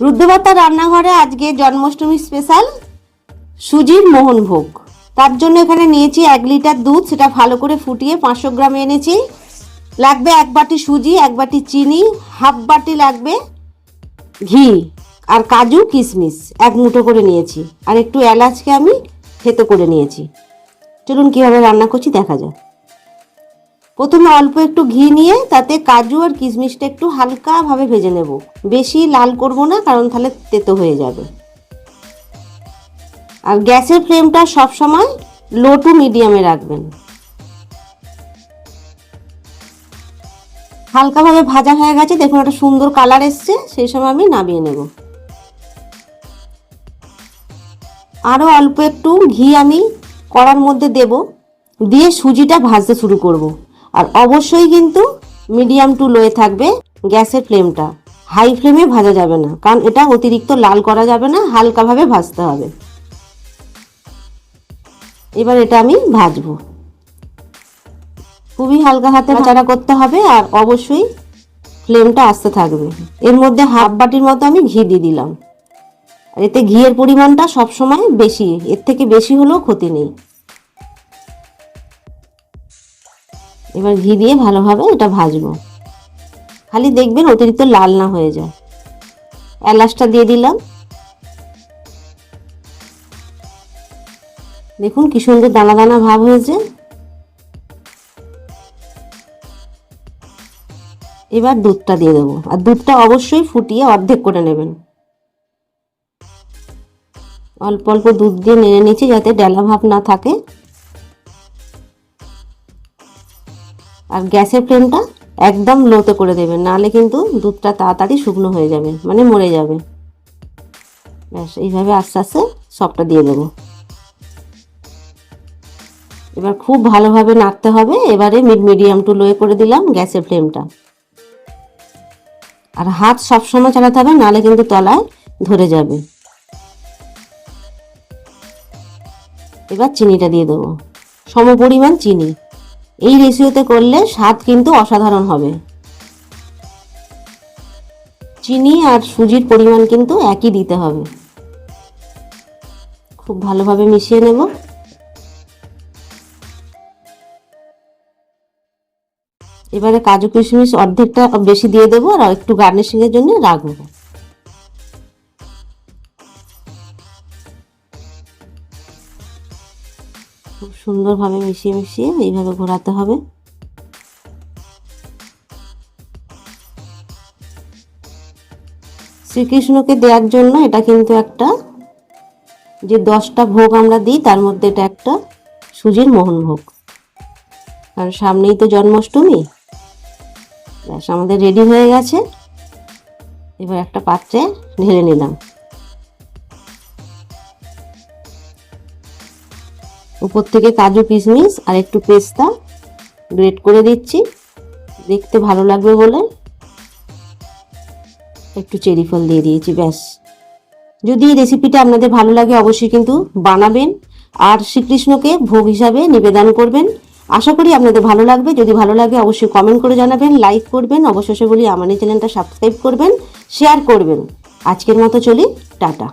রুদ্রবার্তা রান্নাঘরে আজকে জন্মাষ্টমী স্পেশাল সুজির মোহনভোগ তার জন্য এখানে নিয়েছি এক লিটার দুধ, সেটা ভালো করে ফুটিয়ে পাঁচশো গ্রাম এনেছি। লাগবে এক বাটি সুজি, এক বাটি চিনি, হাফ বাটি লাগবে ঘি আর কাজু কিশমিশ এক মুঠো করে নিয়েছি। আর একটু এলাচকে আমি থেতো করে নিয়েছি। চলুন কীভাবে রান্না করছি দেখা যাক। প্রথমে অল্প একটু ঘি নিয়ে তাতে কাজু আর কিশমিশটা একটু হালকাভাবে ভেজে নেব। বেশি লাল করব না, কারণ তাহলে তেতো হয়ে যাবে। আর গ্যাসের ফ্লেমটা সব সময় লো টু মিডিয়ামে রাখবেন। হালকাভাবে ভাজা হয়ে গেছে, দেখুন একটা সুন্দর কালার এসছে, সেই সময় আমি নামিয়ে নেব। আরও অল্প একটু ঘি আমি কড়ার মধ্যে দেব, দিয়ে সুজিটা ভাজতে শুরু করব। আর অবশ্যই কিন্তু মিডিয়াম টু লোয়ে থাকবে গ্যাসের ফ্লেমটা হাই ফ্লেমে ভাজা যাবে না কারণ এটা অতিরিক্ত লাল করা যাবে না হালকাভাবে ভাজতে হবে। এবার এটা আমি ভাজবো। খুবই হালকা হাতে ভাজাটা করতে হবে আর অবশ্যই ফ্লেমটা আসতে থাকবে। এর মধ্যে হাফ বাটির মতো আমি ঘি দিয়ে দিলাম। আর এতে ঘিয়ের পরিমাণটা সবসময় বেশি এর থেকে বেশি হলেও ক্ষতি নেই। এবার ঘি দিয়ে ভালোভাবে এটা ভাজবো। খালি দেখবেন অতিরিক্ত লাল না হয়ে যায়। এলাচটা দিয়ে দিলাম। দেখুন কি সুন্দর দানা দানা ভাব হয়েছে। এবার দুধটা দিয়ে দেবো। আর দুধটা অবশ্যই ফুটিয়ে অর্ধেক করে নেবেন। অল্প অল্প দুধ দিয়ে নেড়ে নিচ্ছি যাতে ডেলা ভাব না থাকে। আর গ্যাসের ফ্লেমটা একদম লোতে করে দেবেন, নাহলে কিন্তু দুধটা তাড়াতাড়ি শুকনো হয়ে যাবে মানে মরে যাবে। ব্যাস, এইভাবে আস্তে আস্তে সবটা দিয়ে দেবো। এবার খুব ভালোভাবে নাড়তে হবে, এবারে মিড মিডিয়াম টু লোয়ে করে দিলাম গ্যাসের ফ্লেমটা। আর হাত সবসময় চালাতে হবে, নাহলে কিন্তু তলায় ধরে যাবে। এবার চিনিটা দিয়ে দেবো। সম পরিমাণ চিনি। এই রেশিওতে করলে স্বাদ কিন্তু অসাধারণ হবে। চিনি আর সুজির পরিমাণ কিন্তু একই দিতে হবে। খুব ভালোভাবে মিশিয়ে নেব। এবারে কাজু কিশমিশ অর্ধেকটা বেশি দিয়ে দেবো আর একটু গার্নিশিংয়ের জন্য রাখব। খুব সুন্দরভাবে মিশিয়ে মিশিয়ে এইভাবে ঘোরাতে হবে। শ্রীকৃষ্ণকে দেওয়ার জন্য এটা কিন্তু একটা যে দশটা ভোগ আমরা দিই, তার মধ্যে এটা একটা সুজির মোহন ভোগ। কারণ সামনেই তো জন্মাষ্টমী। ব্যাস, আমাদের রেডি হয়ে গেছে। এবার একটা পাত্রে ঢেলে নিলাম। উপর থেকে কাজু কিশমিশ আর একটু পেস্তা গ্রেট করে দিচ্ছি। দেখতে ভালো লাগবে বলে। একটু চেরি ফল দিয়ে দিয়েছি, ব্যাস। যদি এই রেসিপিটা আপনাদের ভালো লাগে, অবশ্যই কিন্তু বানাবেন। আর শ্রীকৃষ্ণকে ভোগ হিসাবে নিবেদন করবেন। আশা করি আপনাদের ভালো লাগবে। যদি ভালো লাগে, অবশ্যই কমেন্ট করে জানাবেন লাইক করবেন, অবশেষে বলি আমার এই চ্যানেলটা সাবস্ক্রাইব করবেন শেয়ার করবেন। আজকের মতো চলি, টাটা।